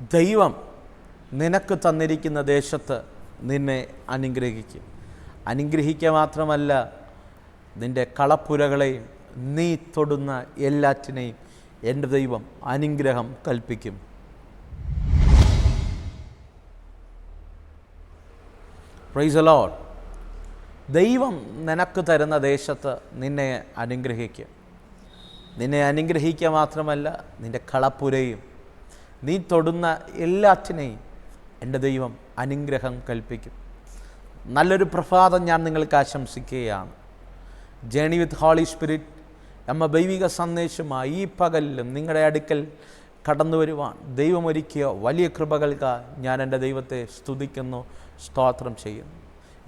ദൈവം നിനക്ക് തന്നിരിക്കുന്ന ദേശത്ത് നിന്നെ അനുഗ്രഹിക്കും. അനുഗ്രഹിക്കുക മാത്രമല്ല നിന്റെ കളപ്പുരകളെയും നീ തൊടുന്ന എല്ലാറ്റിനെയും എന്റെ ദൈവം അനുഗ്രഹം കൽപ്പിക്കും. പ്രൈസ് അലോൾ ദൈവം നിനക്ക് തരുന്ന ദേശത്ത് നിന്നെ അനുഗ്രഹിക്കും. നിന്നെ അനുഗ്രഹിക്കുക മാത്രമല്ല നിന്റെ കളപ്പുരയും നീ തൊടുന്ന എല്ലാറ്റിനെയും എന്റെ ദൈവം അനുഗ്രഹം കൽപ്പിക്കും. നല്ലൊരു പ്രഭാതം ഞാൻ നിങ്ങൾക്ക് ആശംസിക്കുകയാണ്. ജേണി വിത്ത് ഹോളി സ്പിരിറ്റ് നമ്മ ദൈവിക സന്ദേശമായി ഈ പകലിലും നിങ്ങളുടെ അടുക്കൽ കടന്നു വരുവാൻ ദൈവമൊരുക്കിയ വലിയ കൃപകൾക്ക് ഞാൻ എന്റെ ദൈവത്തെ സ്തുതിക്കുന്നു സ്തോത്രം ചെയ്യുന്നു.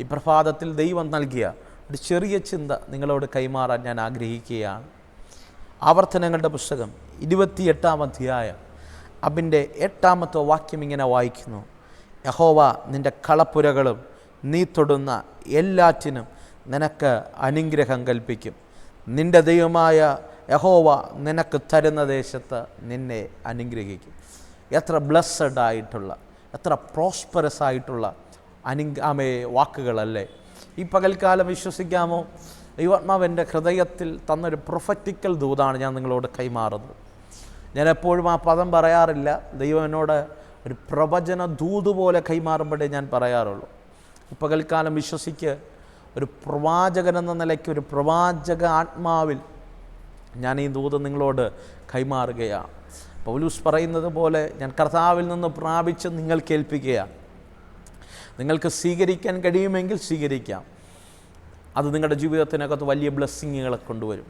ഈ പ്രഭാതത്തിൽ ദൈവം നൽകിയ ഒരു ചെറിയ ചിന്ത നിങ്ങളോട് കൈമാറാൻ ഞാൻ ആഗ്രഹിക്കുകയാണ്. ആവർത്തനങ്ങളുടെ പുസ്തകം ഇരുപത്തിയെട്ടാം അധ്യായം അതിന്റെ എട്ടാമത്തെ വാക്യം ഇങ്ങനെ വായിക്കുന്നു. യഹോവ നിന്റെ കളപ്പുരകളും നീ തൊടുന്ന എല്ലാറ്റിനും നിനക്ക് അനുഗ്രഹം കൽപ്പിക്കും. നിന്റെ ദൈവമായ യഹോവ നിനക്ക് തരുന്ന ദേശത്ത് നിന്നെ അനുഗ്രഹിക്കും. എത്ര ബ്ലസ്സഡ് ആയിട്ടുള്ള എത്ര പ്രോസ്പെറസ് ആയിട്ടുള്ള അനുഗാമേ വാക്കുകളല്ലേ. ഈ പകൽക്കാലം വിശ്വസിക്കാമോ? ദൈവാത്മാവ് എന്റെ ഹൃദയത്തിൽ തന്നൊരു പ്രൊഫറ്റിക്കൽ ദൂതാണ് ഞാൻ നിങ്ങളോട് കൈമാറുന്നത്. ഞാൻ എപ്പോഴും ആ പദം പറയാറില്ല. ദൈവം എന്നോട് ഒരു പ്രവചന ദൂത് പോലെ കൈമാറുമ്പോഴേ ഞാൻ പറയാറുള്ളൂ. ഇപ്പകൽക്കാലം പകൽക്കാലം വിശ്വസിക്ക് ഒരു പ്രവാചകൻ എന്ന നിലയ്ക്ക് ഒരു പ്രവാചക ആത്മാവിൽ ഞാൻ ഈ ദൂത് നിങ്ങളോട് കൈമാറുകയാണ് പൗലൂസ് പറയുന്നത് പോലെ ഞാൻ കർത്താവിൽ നിന്ന് പ്രാപിച്ച് നിങ്ങൾ കേൾപ്പിക്കുകയാണ് നിങ്ങൾക്ക് സ്വീകരിക്കാൻ കഴിയുമെങ്കിൽ സ്വീകരിക്കാം. അത് നിങ്ങളുടെ ജീവിതത്തിനകത്ത് വലിയ ബ്ലെസ്സിങ്ങുകളെ കൊണ്ടുവരും.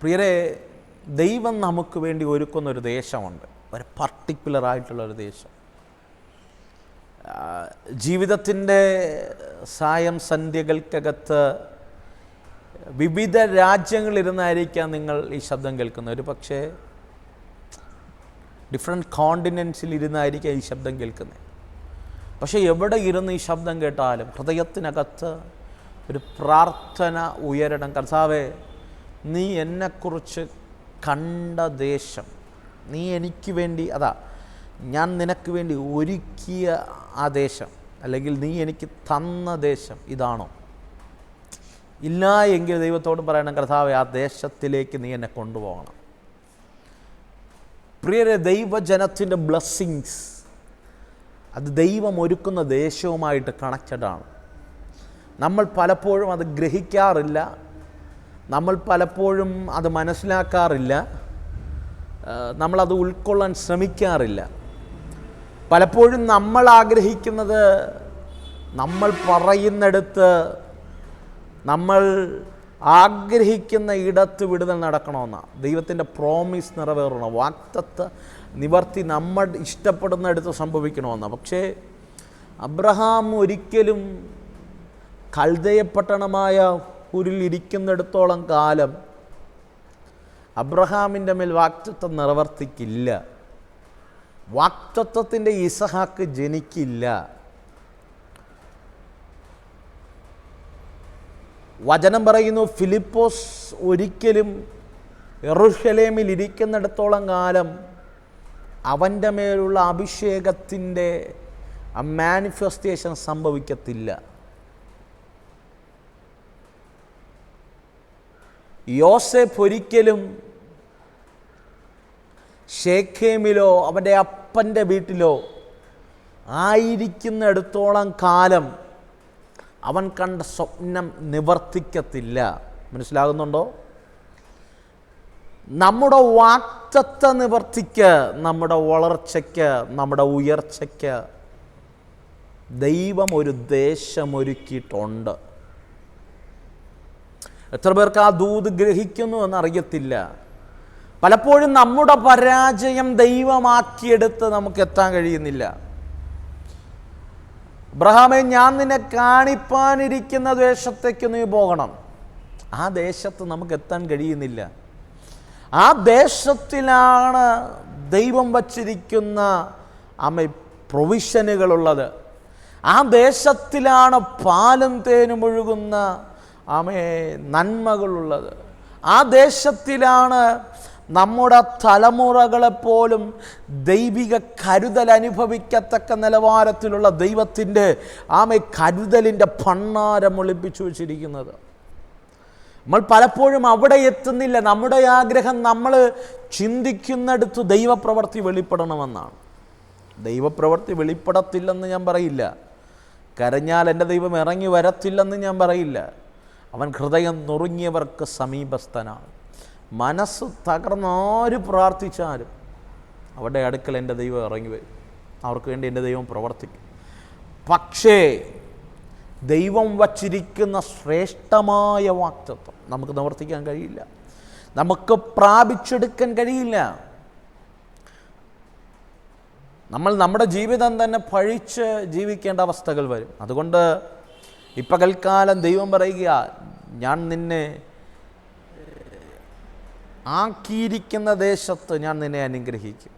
പ്രിയരെ ദൈവം നമുക്ക് വേണ്ടി ഒരുക്കുന്ന ഒരു ദേശമുണ്ട്. ഒരു പർട്ടിക്കുലർ ആയിട്ടുള്ള ഒരു ദേശം. ജീവിതത്തിന്റെ സായം സന്ധ്യകൾക്കകത്ത് വിവിധ രാജ്യങ്ങളിരുന്നായിരിക്കാം നിങ്ങൾ ഈ ശബ്ദം കേൾക്കുന്നത്. ഒരു പക്ഷേ ഡിഫറെന്റ് കോണ്ടിനെൻസിൽ ഇരുന്നായിരിക്കാം ഈ ശബ്ദം കേൾക്കുന്നത്. പക്ഷേ എവിടെ ഇരുന്ന് ഈ ശബ്ദം കേട്ടാലും ഹൃദയത്തിനകത്ത് ഒരു പ്രാർത്ഥന ഉയരണം. കർത്താവേ നീ എന്നെക്കുറിച്ച് കണ്ട ദേശം നീ എനിക്ക് വേണ്ടി അതാ ഞാൻ നിനക്ക് വേണ്ടി ഒരുക്കിയ ആ ദേശം അല്ലെങ്കിൽ നീ എനിക്ക് തന്ന ദേശം ഇതാണോ? ഇല്ല എങ്കിൽ ദൈവത്തോട് പറയണം കർത്താവ് ആ ദേശത്തിലേക്ക് നീ എന്നെ കൊണ്ടുപോകണം. പ്രിയരെ ദൈവജനത്തിന്റെ ബ്ലെസ്സിങ്സ് അത് ദൈവം ഒരുക്കുന്ന ദേശവുമായിട്ട് കണക്റ്റഡ് ആണ് നമ്മൾ പലപ്പോഴും അത് ഗ്രഹിക്കാറില്ല നമ്മൾ പലപ്പോഴും അത് മനസ്സിലാക്കാറില്ല. നമ്മളത് ഉൾക്കൊള്ളാൻ ശ്രമിക്കാറില്ല. പലപ്പോഴും നമ്മൾ ആഗ്രഹിക്കുന്നത് നമ്മൾ പറയുന്നിടത്ത് നമ്മൾ ആഗ്രഹിക്കുന്ന ഇടത്ത് വിടുതൽ നടക്കണമെന്നാണ് ദൈവത്തിന്റെ പ്രോമിസ് നിറവേറണം. വാക്തത്വ നിവർത്തി നമ്മൾ ഇഷ്ടപ്പെടുന്നിടത്ത് സംഭവിക്കണമെന്നാണ് പക്ഷേ അബ്രഹാം ഒരിക്കലും കൽദയപട്ടണമായ ഉരിൽ ഇരിക്കുന്നിടത്തോളം കാലം അബ്രഹാമിന്റെ മേൽ വാക്തത്വം നിറവർത്തിക്കില്ല വാക്തത്വത്തിന്റെ ഇസഹാക്ക് ജനിക്കില്ല. വചനം പറയുന്നു ഫിലിപ്പോസ് ഒരിക്കലും എറുഷലേമിൽ ഇരിക്കുന്നിടത്തോളം കാലം അവന്റെ മേലുള്ള അഭിഷേകത്തിന്റെ മാനിഫെസ്റ്റേഷൻ സംഭവിക്കത്തില്ല. യോസെഫ് ഒരിക്കലും ഷേഖേമിലോ അവന്റെ അപ്പന്റെ വീട്ടിലോ ആയിരിക്കുന്നിടത്തോളം കാലം അവൻ കണ്ട സ്വപ്നം നിവർത്തിക്കത്തില്ല. മനസ്സിലാകുന്നുണ്ടോ? നമ്മുടെ വാക്തത്വ നിവർത്തിക്ക് നമ്മുടെ വളർച്ചയ്ക്ക് നമ്മുടെ ഉയർച്ചയ്ക്ക് ദൈവം ഒരു ദേശമൊരുക്കിയിട്ടുണ്ട്. എത്ര പേർക്ക് ആ ദൂത് ഗ്രഹിക്കുന്നു എന്നറിയത്തില്ല. പലപ്പോഴും നമ്മുടെ പരാജയം ദൈവമാക്കിയെടുത്ത് നമുക്ക് എത്താൻ കഴിയുന്നില്ല. അബ്രഹാമെ ഞാൻ നിന്നെ കാണിപ്പാനിരിക്കുന്ന ദേശത്തേക്ക് നീ പോകണം. ആ ദേശത്ത് നമുക്ക് എത്താൻ കഴിയുന്നില്ല. ആ ദേശത്തിലാണ് ദൈവം വച്ചിരിക്കുന്ന അമ്മ പ്രൊവിഷനുകളുള്ളത് ആ ദേശത്തിലാണ് പാലും തേനും ഒഴുകുന്ന ആമേ നന്മകളുള്ളത്. ആ ദേശത്തിലാണ് നമ്മുടെ തലമുറകളെപ്പോലും ദൈവിക കരുതൽ അനുഭവിക്കത്തക്ക നിലവാരത്തിലുള്ള ദൈവത്തിന്റെ ആമെ കരുതലിന്റെ ഭണ്ണാരം ഒളിപ്പിച്ചു വച്ചിരിക്കുന്നത്. നമ്മൾ പലപ്പോഴും അവിടെ എത്തുന്നില്ല. നമ്മുടെ ആഗ്രഹം നമ്മൾ ചിന്തിക്കുന്നിടത്ത് ദൈവപ്രവൃത്തി വെളിപ്പെടണമെന്നാണ്. ദൈവപ്രവൃത്തി വെളിപ്പെടത്തില്ലെന്ന് ഞാൻ പറയില്ല. കരഞ്ഞാൽ എന്റെ ദൈവം ഇറങ്ങി വരത്തില്ലെന്ന് ഞാൻ പറയില്ല. അവൻ ഹൃദയം നുറുങ്ങിയവർക്ക് സമീപസ്ഥനാണ്. മനസ്സ് തകർന്നാര് പ്രാർത്ഥിച്ചാലും അവരുടെ അടുക്കൽ എന്റെ ദൈവം ഇറങ്ങി വരും. അവർക്ക് വേണ്ടി എന്റെ ദൈവം പ്രവർത്തിക്കും. പക്ഷേ ദൈവം വച്ചിരിക്കുന്ന ശ്രേഷ്ഠമായ വാക്തത്വം നമുക്ക് നിവർത്തിക്കാൻ കഴിയില്ല. നമുക്ക് പ്രാപിച്ചെടുക്കാൻ കഴിയില്ല. നമ്മൾ നമ്മുടെ ജീവിതം തന്നെ പഴിച്ച് ജീവിക്കേണ്ട അവസ്ഥകൾ വരും. അതുകൊണ്ട് ഇപ്പകൽക്കാലം ദൈവം പറയുക ഞാൻ നിന്നെ ആക്കിയിരിക്കുന്ന ദേശത്ത് ഞാൻ നിന്നെ അനുഗ്രഹിക്കും.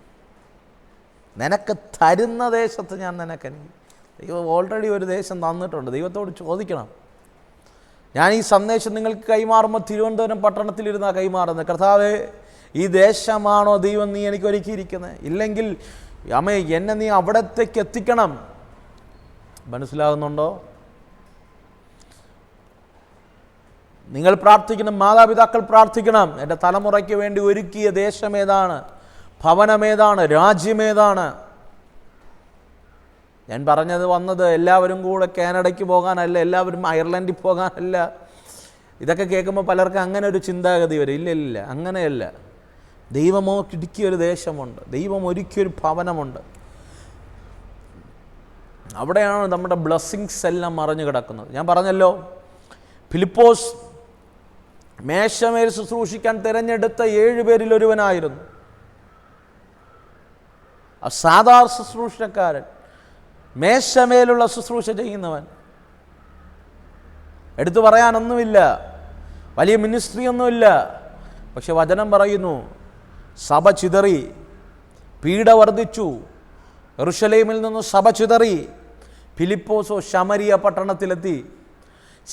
നിനക്ക് തരുന്ന ദേശത്ത് ഞാൻ നിനക്ക് അനുഗ്രഹിക്കും. ദൈവം ഓൾറെഡി ഒരു ദേശം തന്നിട്ടുണ്ട്. ദൈവത്തോട് ചോദിക്കണം. ഞാൻ ഈ സന്ദേശം നിങ്ങൾക്ക് കൈമാറുമ്പോൾ തിരുവനന്തപുരം പട്ടണത്തിലിരുന്നാണ് കൈമാറുന്നത്. കർത്താവ് ഈ ദേശമാണോ ദൈവം നീ എനിക്ക് ഒരുക്കിയിരിക്കുന്നത്? ഇല്ലെങ്കിൽ അമ്മേ എന്നെ നീ അവിടത്തേക്ക് എത്തിക്കണം. മനസ്സിലാകുന്നുണ്ടോ? നിങ്ങൾ പ്രാർത്ഥിക്കണം മാതാപിതാക്കൾ പ്രാർത്ഥിക്കണം. എന്റെ തലമുറയ്ക്ക് വേണ്ടി ഒരുക്കിയ ദേശമേതാണ് ഭവനമേതാണ് രാജ്യമേതാണ് ഞാൻ പറഞ്ഞത് വന്നത് എല്ലാവരും കൂടെ കാനഡയ്ക്ക് പോകാനല്ല എല്ലാവരും അയർലൻഡിൽ പോകാനല്ല. ഇതൊക്കെ കേൾക്കുമ്പോൾ പലർക്കും അങ്ങനെ ഒരു ചിന്താഗതി വരും. ഇല്ല ഇല്ല അങ്ങനെയല്ല. ദൈവമോ കിടുക്കിയൊരു ദേശമുണ്ട്. ദൈവം ഒരുക്കിയൊരു ഭവനമുണ്ട്. അവിടെയാണ് നമ്മുടെ ബ്ലെസ്സിങ്സ് എല്ലാം മറിഞ്ഞു കിടക്കുന്നത്. ഞാൻ പറഞ്ഞല്ലോ ഫിലിപ്പോസ് മേശമേൽ ശുശ്രൂഷിക്കാൻ തിരഞ്ഞെടുത്ത ഏഴുപേരിൽ ഒരുവനായിരുന്നു. സാധാരണ ശുശ്രൂഷക്കാരൻ മേശമേലുള്ള ശുശ്രൂഷ ചെയ്യുന്നവൻ. എടുത്തു പറയാനൊന്നുമില്ല വലിയ മിനിസ്ട്രി ഒന്നുമില്ല പക്ഷെ വചനം പറയുന്നു സഭ ചിതറി പീഡ വർദ്ധിച്ചു എറുഷലേമിൽ നിന്ന് സഭ ചിതറി ഫിലിപ്പോസോ ശമരിയ പട്ടണത്തിലെത്തി.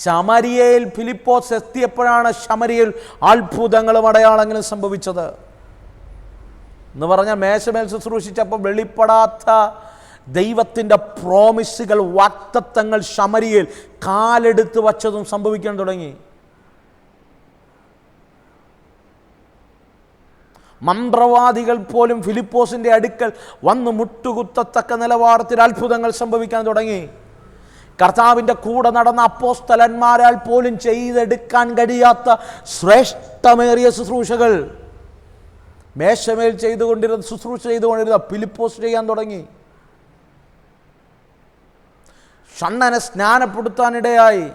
ശമരിയയിൽ ഫിലിപ്പോസ് എത്തിയപ്പോഴാണ് ശമരിയയിൽ അത്ഭുതങ്ങളും അടയാളങ്ങളും സംഭവിച്ചത്. എന്ന് പറഞ്ഞാൽ മേശമേൽ ശുശ്രൂഷിച്ചപ്പോൾ വെളിപ്പെടാത്ത ദൈവത്തിന്റെ പ്രോമിസുകൾ വാക്തത്വങ്ങൾ ശമരിയിൽ കാലെടുത്ത് വച്ചതും സംഭവിക്കാൻ തുടങ്ങി. മന്ത്രവാദികൾ പോലും ഫിലിപ്പോസിന്റെ അടുക്കൽ വന്ന് മുട്ടുകുത്തത്തക്ക നിലവാരത്തിൽ അത്ഭുതങ്ങൾ സംഭവിക്കാൻ തുടങ്ങി. കർത്താവിന്റെ കൂടെ നടന്ന അപ്പോസ്തലന്മാരാൽ പോലും ചെയ്തെടുക്കാൻ കഴിയാത്ത ശ്രേഷ്ഠമേറിയ ശുശ്രൂഷകൾ. മേശമേൽ ചെയ്തുകൊണ്ടിരുന്ന ശുശ്രൂഷ ചെയ്തുകൊണ്ടിരുന്ന പിലിപ്പോസ് ചെയ്യാൻ തുടങ്ങി. ഷണ്ണനെ സ്നാനപ്പെടുത്താനിടയായി.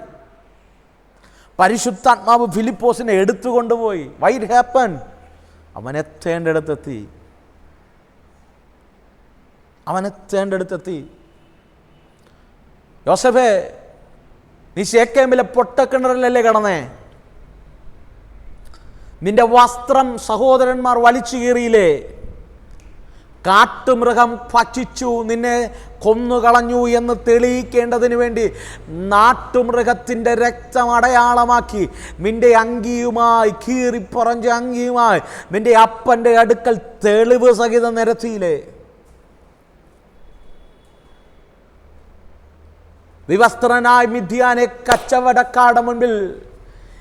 പരിശുദ്ധാത്മാവ് ഫിലിപ്പോസിനെ എടുത്തുകൊണ്ടുപോയി. വൈറ്റ് ഹാപ്പൻ അവൻ എത്തേണ്ടടുത്തെത്തി. അവൻ എത്തേണ്ടടുത്തെത്തി. യോസഫേ നീ ശേക്കേമ്പിലെ പൊട്ടക്കിണറിലല്ലേ കിടന്നേ? നിന്റെ വസ്ത്രം സഹോദരന്മാർ വലിച്ചു കീറിയില്ലേ? കാട്ടുമൃഗം ഭക്ഷിച്ചു നിന്നെ കൊന്നുകളഞ്ഞു എന്ന് തെളിയിക്കേണ്ടതിന് വേണ്ടി നാട്ടുമൃഗത്തിന്റെ രക്തം അടയാളമാക്കി നിന്റെ അങ്കിയുമായി കീറിപ്പറഞ്ഞ അങ്കിയുമായി നിന്റെ അപ്പന്റെ അടുക്കൽ തെളിവ് സഹിതം നിരത്തിയില്ലേ? വിവസ്ത്രനായ മിഥ്യാനെ കച്ചവടക്കാട മുൻപിൽ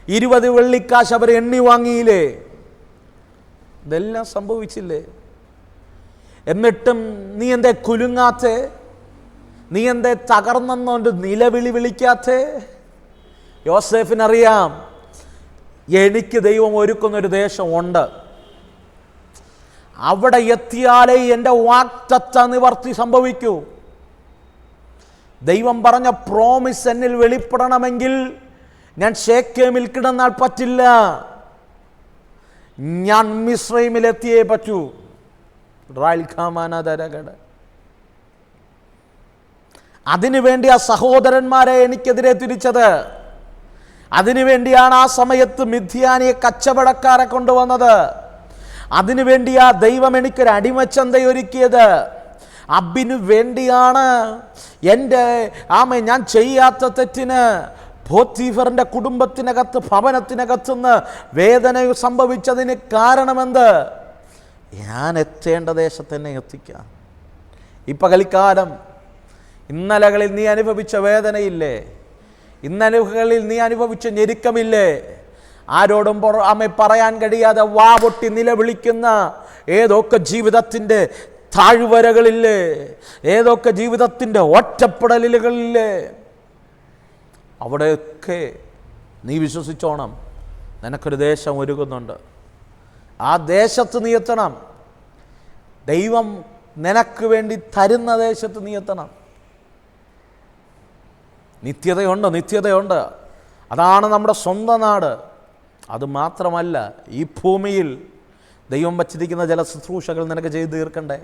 ഇരുപത് വെള്ളിക്കാശ് അവർ എണ്ണി വാങ്ങിയില്ലേ? ഇതെല്ലാം സംഭവിച്ചില്ലേ? എന്നിട്ടും നീ എന്തേ കുലുങ്ങാത്തേ? നീ എന്തേ തകർന്നെന്നോണ്ട് നിലവിളി വിളിക്കാത്തേ? യോസേഫിനറിയാം എനിക്ക് ദൈവം ഒരുക്കുന്നൊരു ദേശമുണ്ട്. അവിടെ എത്തിയാലേ എന്റെ വാക്തത്വ നിവർത്തി സംഭവിക്കൂ. ദൈവം പറഞ്ഞ പ്രോമിസ് എന്നിൽ വെളിപ്പെടണമെങ്കിൽ ഞാൻ ഷേക്കേമിൽ കിടന്നാൽ പറ്റില്ല. ഞാൻ മിശ്രൈമിലെത്തിയേ പറ്റൂ. റാൽഖാമാനതരകട അതിനുവേണ്ടി ആ സഹോദരന്മാരെ എനിക്കെതിരെ തിരിച്ചത്. അതിനുവേണ്ടിയാണ് ആ സമയത്ത് മിഥ്യാനിയെ കച്ചവടക്കാരെ കൊണ്ടുവന്നത്. അതിനുവേണ്ടി ആ ദൈവം എനിക്കൊരു അടിമച്ചന്തയൊരുക്കിയത്. അബിനു വേണ്ടിയാണ്. എന്റെ ആമ ഞാൻ ചെയ്യാത്ത തെറ്റിന് പോത്തീഫറിന്റെ കുടുംബത്തിനകത്ത് ഭവനത്തിനകത്തുനിന്ന് വേദന സംഭവിച്ചതിന് കാരണമെന്ത്? ഞാൻ എത്തേണ്ട ദേശത്ത് എത്തിക്കാം. ഈ കളിക്കാലം. ഇന്നലകളിൽ നീ അനുഭവിച്ച വേദനയില്ലേ? ഇന്നലകളിൽ നീ അനുഭവിച്ച ഞെരുക്കമില്ലേ? ആരോടും അമ്മ പറയാൻ കഴിയാതെ വാ പൊട്ടി നിലവിളിക്കുന്ന ഏതൊക്കെ ജീവിതത്തിന്റെ താഴ്വരകളില്ലേ? ഏതൊക്കെ ജീവിതത്തിന്റെ ഒറ്റപ്പെടലുകളില്ലേ? അവിടെയൊക്കെ നീ വിശ്വസിച്ചോണം. നിനക്കൊരു ദേശം ഒരുങ്ങുന്നുണ്ട് ആ ദേശത്ത് നീ എത്തണം. ദൈവം നിനക്ക് വേണ്ടി തരുന്ന ദേശത്ത് നീ എത്തണം. നിത്യതയുണ്ട് നിത്യതയുണ്ട്. അതാണ് നമ്മുടെ സ്വന്തം നാട്. അത് മാത്രമല്ല ഈ ഭൂമിയിൽ ദൈവം വച്ചിരിക്കുന്ന ചില ശുശ്രൂഷകൾ നിനക്ക് ചെയ്തു തീർക്കണ്ടേ?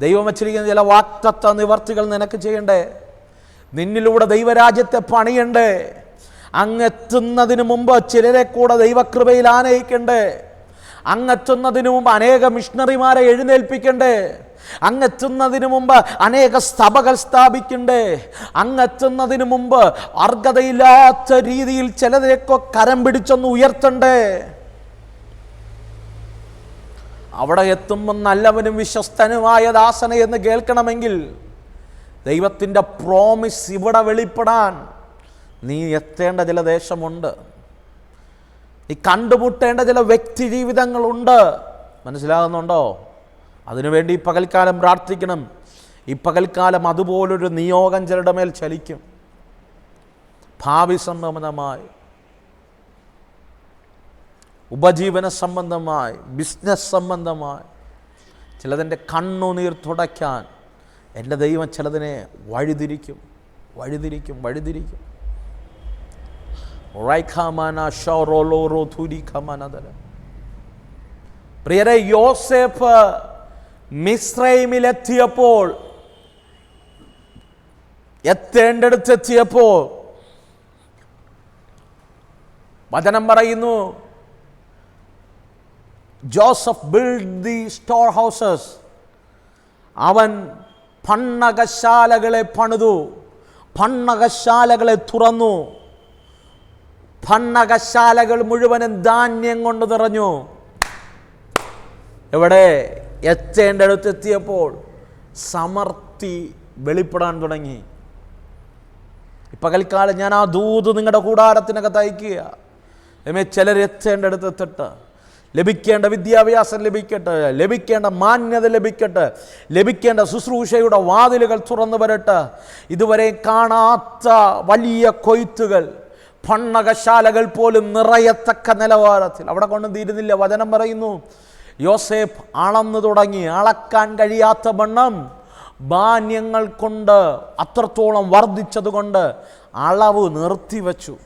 ദൈവം വച്ചിരിക്കുന്ന ചില വാക്തത്വ നിവർത്തികൾ നിനക്ക് ചെയ്യണ്ടേ? നിന്നിലൂടെ ദൈവരാജ്യത്തെ പണിയണ്ടേ? അങ്ങെത്തുന്നതിന് മുമ്പ് ചിലരെ കൂടെ ദൈവകൃപയിൽ ആനയിക്കണ്ടേ? അങ്ങെത്തുന്നതിന് മുമ്പ് അനേക മിഷണറിമാരെ എഴുന്നേൽപ്പിക്കണ്ടേ? അങ്ങെത്തുന്നതിന് മുമ്പ് അനേക സഭകൾ സ്ഥാപിക്കണ്ടേ? അങ്ങെത്തുന്നതിന് മുമ്പ് അർഹതയില്ലാത്ത രീതിയിൽ ചിലരെയൊക്കെ കരം പിടിച്ചൊന്ന് ഉയർത്തണ്ടേ? അവിടെ എത്തുമ്പോൾ നല്ലവനും വിശ്വസ്തനുമായ ദാസന എന്ന് കേൾക്കണമെങ്കിൽ ദൈവത്തിന്റെ പ്രോമിസ് ഇവിടെ വെളിപ്പെടാൻ നീ എത്തേണ്ട ചില ദേശമുണ്ട്. നീ കണ്ടുമുട്ടേണ്ട ചില വ്യക്തി ജീവിതങ്ങളുണ്ട്. മനസ്സിലാകുന്നുണ്ടോ? അതിനുവേണ്ടി ഈ പകൽക്കാലം പ്രാർത്ഥിക്കണം. ഈ പകൽക്കാലം അതുപോലൊരു നിയോഗം ചിലരുടെ മേൽ ചലിക്കും. ഭാവി സംബന്ധമായി ഉപജീവന സംബന്ധമായി ബിസിനസ് സംബന്ധമായി. ചിലതിന്റെ കണ്ണുനീർ തുടയ്ക്കാൻ എന്റെ ദൈവം ചിലതിനെ വഴിതിരിക്കും വഴിതിരിക്കും വഴിതിരിക്കും. റൈഖാമാന ഷോറോലോറോ ധുരിഖമാനതല പ്രിയരെ യോസേഫ് മിശ്രൈമിലെത്തിയപ്പോൾ എത്തേണ്ടടുത്തെത്തിയപ്പോൾ വചനം പറയുന്നു Joseph build the store houses അവൻ ഭണ്ണകശാലകളെ പണിതു. ഭണ്ണകശാലകളെ തുറന്നു. ഭണ്ണകശാലകൾ മുഴുവനും ധാന്യം കൊണ്ട് നിറഞ്ഞു. എവിടെ? എത്തേണ്ട അടുത്തെത്തിയപ്പോൾ സമർത്ഥി വെളിപ്പെടാൻ തുടങ്ങി. പകൽക്കാലം ഞാൻ ആ ദൂത് നിങ്ങളുടെ കൂടാരത്തിനൊക്കെ തയ്ക്കുക ചിലർ എത്തേണ്ടടുത്ത് എത്തട്ടെ. ലഭിക്കേണ്ട വിദ്യാഭ്യാസം ലഭിക്കട്ടെ ലഭിക്കേണ്ട മാന്യത ലഭിക്കട്ടെ ലഭിക്കേണ്ട ശുശ്രൂഷയുടെ വാതിലുകൾ തുറന്നു വരട്ടെ. ഇതുവരെ കാണാത്ത വലിയ കൊയ്ത്തുകൾ ഭണ്ണകശാലകൾ പോലും നിറയത്തക്ക നിലവാരത്തിൽ. അവിടെ കൊണ്ട് തീരുന്നില്ല. വചനം പറയുന്നു യോസേഫ് അളന്നു തുടങ്ങി. അളക്കാൻ കഴിയാത്ത വണ്ണം മാന്യങ്ങൾ കൊണ്ട് അത്രത്തോളം വർദ്ധിച്ചതുകൊണ്ട് അളവ് നിർത്തിവച്ചു.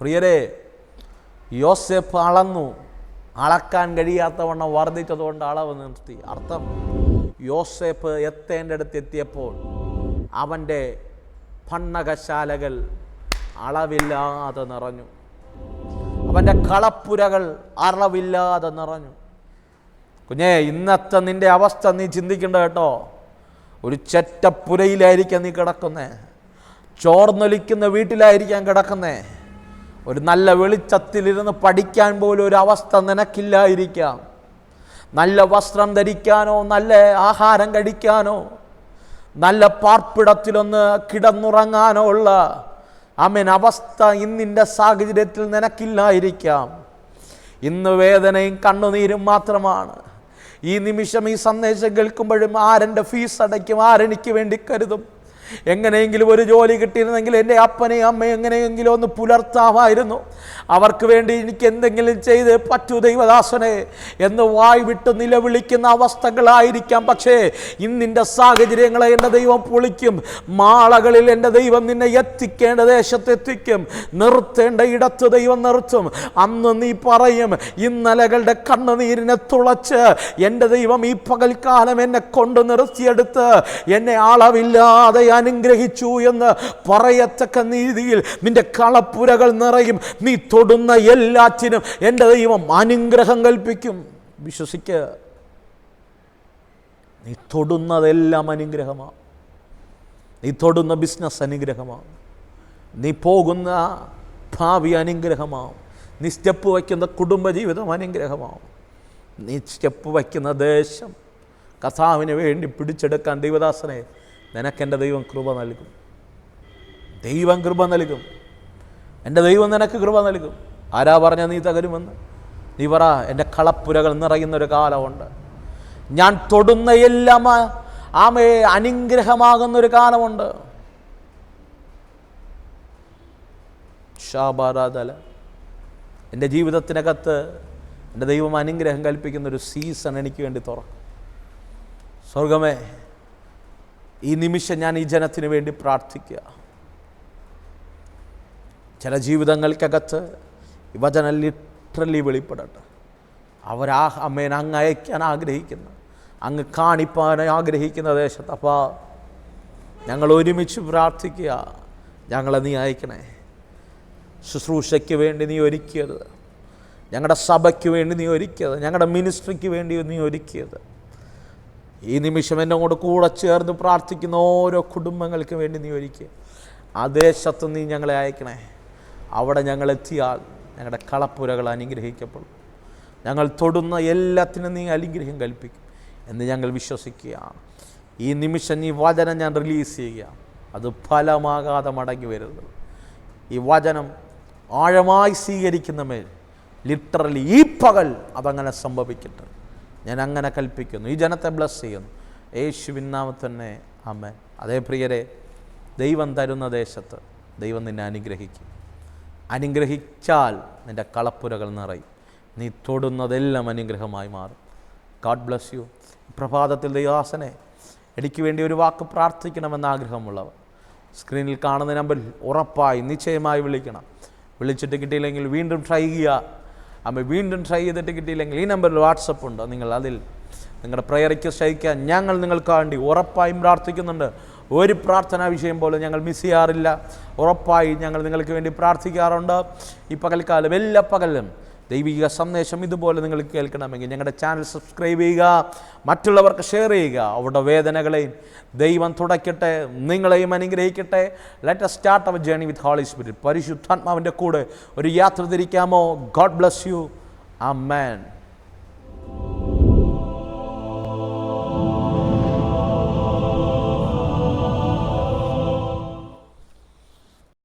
പ്രിയരെ യോസേഫ് അളന്നു. അളക്കാൻ കഴിയാത്തവണ്ണം വർദ്ധിച്ചതുകൊണ്ട് അളവ് നിർത്തി. അർത്ഥം യോസേഫ് എത്തേന്റെ അടുത്ത് എത്തിയപ്പോൾ അവന്റെ ഭണ്ണകശാലകൾ അളവില്ലാതെ നിറഞ്ഞു. അവന്റെ കളപ്പുരകൾ അളവില്ലാതെ നിറഞ്ഞു. കുഞ്ഞേ ഇന്നത്തെ നിന്റെ അവസ്ഥ നീ ചിന്തിക്കേണ്ട കേട്ടോ. ഒരു ചെറ്റപ്പുരയിലായിരിക്കാം നീ കിടക്കുന്നേ. ചോർന്നൊലിക്കുന്ന വീട്ടിലായിരിക്കാം കിടക്കുന്നേ. ഒരു നല്ല വെളിച്ചത്തിലിരുന്ന് പഠിക്കാൻ പോലും ഒരു അവസ്ഥ നിനക്കില്ലായിരിക്കാം. നല്ല വസ്ത്രം ധരിക്കാനോ നല്ല ആഹാരം കഴിക്കാനോ നല്ല പാർപ്പിടത്തിലൊന്ന് കിടന്നുറങ്ങാനോ ഉള്ള അമ്മൻ അവസ്ഥ ഇന്നിന്റെ സാഹചര്യത്തിൽ നിനക്കില്ലായിരിക്കാം. ഇന്ന് വേദനയും കണ്ണുനീരും മാത്രമാണ്. ഈ നിമിഷം ഈ സന്ദേശം കേൾക്കുമ്പോഴും ആരെന്റെ ഫീസ് അടയ്ക്കും ആരെനിക്ക് വേണ്ടി കരുതും. എങ്ങനെയെങ്കിലും ഒരു ജോലി കിട്ടിയിരുന്നെങ്കിൽ എന്റെ അപ്പനെയും അമ്മയും എങ്ങനെയെങ്കിലും ഒന്ന് പുലർത്താമായിരുന്നു. അവർക്ക് വേണ്ടി എനിക്ക് എന്തെങ്കിലും ചെയ്ത് പറ്റൂ ദൈവദാസനെ എന്ന് വായ് വിട്ട് നിലവിളിക്കുന്ന അവസ്ഥകളായിരിക്കാം. പക്ഷേ ഇന്നിന്റെ സാഹചര്യങ്ങളെ എന്റെ ദൈവം പൊളിക്കും. മാളകളിൽ എന്റെ ദൈവം നിന്നെ എത്തിക്കേണ്ട ദേശത്തെത്തിക്കും നിർത്തേണ്ട ഇടത്ത് ദൈവം നിർത്തും. അന്ന് നീ പറയും ഇന്നലകളുടെ കണ്ണുനീരിനെ തുളച്ച് എന്റെ ദൈവം ഈ പകൽക്കാലം എന്നെ കൊണ്ട് നിർത്തിയെടുത്ത് എന്നെ അളവില്ലാതെ അനുഗ്രഹിച്ചു എന്ന് പറയത്തക്ക നീതിയിൽ നിന്റെ കളപ്പുരകൾ നിറയും. നീ തൊടുന്ന എല്ലാറ്റിനും എന്റെ ദൈവം അനുഗ്രഹം കൽപ്പിക്കും. വിശ്വസിക്കുക നീ തൊടുന്നതെല്ലാം അനുഗ്രഹമാണ് നീ തൊടുന്ന ബിസിനസ് അനുഗ്രഹമാണ് നീ പോകുന്ന ഭാവി അനുഗ്രഹമാവും നീ സ്റ്റെപ്പ് വയ്ക്കുന്ന കുടുംബജീവിതം അനുഗ്രഹമാവും നീ സ്റ്റെപ്പ് വയ്ക്കുന്ന ദേശം കഥാവിന് വേണ്ടി പിടിച്ചെടുക്കാൻ ദൈവദാസനെ നിനക്കെന്റെ ദൈവം കൃപ നൽകും. ദൈവം കൃപ നൽകും. എന്റെ ദൈവം നിനക്ക് കൃപ നൽകും. ആരാ പറഞ്ഞ നീ തകരുമെന്ന്? നീ പറ എന്റെ കളപ്പുരകൾ നിറയുന്നൊരു കാലമുണ്ട്. ഞാൻ തൊടുന്ന എല്ലാം ആമയെ അനുഗ്രഹമാകുന്നൊരു കാലമുണ്ട്. ഷാബാരാതല എന്റെ ജീവിതത്തിനകത്ത് എന്റെ ദൈവം അനുഗ്രഹം കൽപ്പിക്കുന്നൊരു സീസൺ എനിക്ക് വേണ്ടി തുറക്കും. സ്വർഗമേ ഈ നിമിഷം ഞാൻ ഈ ജനത്തിന് വേണ്ടി പ്രാർത്ഥിക്കുക. ചില ജീവിതങ്ങൾക്കകത്ത് വചനം ലിറ്ററലി വെളിപ്പെടട്ടെ. അവരാ അമ്മേനെ അങ്ങ് അയക്കാൻ ആഗ്രഹിക്കുന്ന. അങ്ങ് കാണിപ്പാൻ ആഗ്രഹിക്കുന്ന ദേശത്ത് അപ്പാ ഞങ്ങൾ ഒരുമിച്ച് പ്രാർത്ഥിക്കുക. ഞങ്ങളെ നീ അയക്കണേ. ശുശ്രൂഷയ്ക്ക് വേണ്ടി നീ ഒരുക്കിയത്. ഞങ്ങളുടെ സഭയ്ക്ക് വേണ്ടി നീ ഒരുക്കിയത്. ഞങ്ങളുടെ മിനിസ്ട്രിക്ക് വേണ്ടി നീ ഒരുക്കിയത്. ഈ നിമിഷം എന്നെ കൊണ്ട് കൂടെ ചേർന്ന് പ്രാർത്ഥിക്കുന്ന ഓരോ കുടുംബങ്ങൾക്കും വേണ്ടി നീ ഒരുക്കുക ആ ദേശത്ത് നീ ഞങ്ങളെ അയക്കണേ. അവിടെ ഞങ്ങൾ എത്തിയാൽ ഞങ്ങളുടെ കളപ്പുരകൾ അനുഗ്രഹിക്കപ്പെടും. ഞങ്ങൾ തൊടുന്ന എല്ലാത്തിനും നീ അനുഗ്രഹം കൽപ്പിക്കും എന്ന് ഞങ്ങൾ വിശ്വസിക്കുകയാണ്. ഈ നിമിഷം ഈ വചനം ഞാൻ റിലീസ് ചെയ്യുക അത് ഫലമാകാതെ മടങ്ങി വരുന്നത്. ഈ വചനം ആഴമായി സ്വീകരിക്കുന്ന മേൽ ലിറ്ററലി ഈ പകൽ അതങ്ങനെ സംഭവിക്കട്ടെ. ഞാൻ അങ്ങനെ കൽപ്പിക്കുന്നു. ഈ ജനത്തെ ബ്ലസ് ചെയ്യുന്നു. യേശുവിൻ നാമത്തിൽ തന്നെ. അമ്മ അതേ പ്രിയരെ ദൈവം തരുന്ന ദേശത്ത് ദൈവം നിന്നെ അനുഗ്രഹിക്കും. അനുഗ്രഹിച്ചാൽ നിന്റെ കളപ്പുരകൾ നിറയും. നീ തൊടുന്നതെല്ലാം അനുഗ്രഹമായി മാറും. ഗാഡ് ബ്ലസ് യു പ്രഭാതത്തിൽ ദൈവാസനെ എനിക്ക് വേണ്ടി ഒരു വാക്ക് പ്രാർത്ഥിക്കണമെന്ന് ആഗ്രഹമുള്ളവർ സ്ക്രീനിൽ കാണുന്ന നമ്പറിൽ ഉറപ്പായി നിശ്ചയമായി വിളിക്കണം. വിളിച്ചിട്ട് കിട്ടിയില്ലെങ്കിൽ വീണ്ടും ട്രൈ ചെയ്യുക. അമ്മ വീണ്ടും ട്രൈ ചെയ്തിട്ട് കിട്ടിയില്ലെങ്കിൽ ഈ നമ്പറിൽ വാട്സപ്പ് ഉണ്ട്. നിങ്ങൾ അതിൽ നിങ്ങളുടെ പ്രയർ റിക്വസ്റ്റ് അയക്കാൻ ഞങ്ങൾ നിങ്ങൾക്ക് വേണ്ടി ഉറപ്പായും പ്രാർത്ഥിക്കുന്നുണ്ട്. ഒരു പ്രാർത്ഥനാ വിഷയം പോലും ഞങ്ങൾ മിസ് ചെയ്യാറില്ല. ഉറപ്പായി ഞങ്ങൾ നിങ്ങൾക്ക് വേണ്ടി പ്രാർത്ഥിക്കാറുണ്ട്. ഈ പകൽക്കാലം എല്ലാ പകലും ദൈവിക സന്ദേശം ഇതുപോലെ നിങ്ങൾ കേൾക്കണമെങ്കിൽ ഞങ്ങളുടെ ചാനൽ സബ്സ്ക്രൈബ് ചെയ്യുക മറ്റുള്ളവർക്ക് ഷെയർ ചെയ്യുക. അവരുടെ വേദനകളെയും ദൈവം തുടയ്ക്കട്ടെ നിങ്ങളെയും അനുഗ്രഹിക്കട്ടെ. Let's start our journey with holy spirit പരിശുദ്ധാത്മാവിന്റെ കൂടെ ഒരു യാത്ര തിരിക്കാമോ? ഗോഡ് ബ്ലസ് യു ആ മാൻ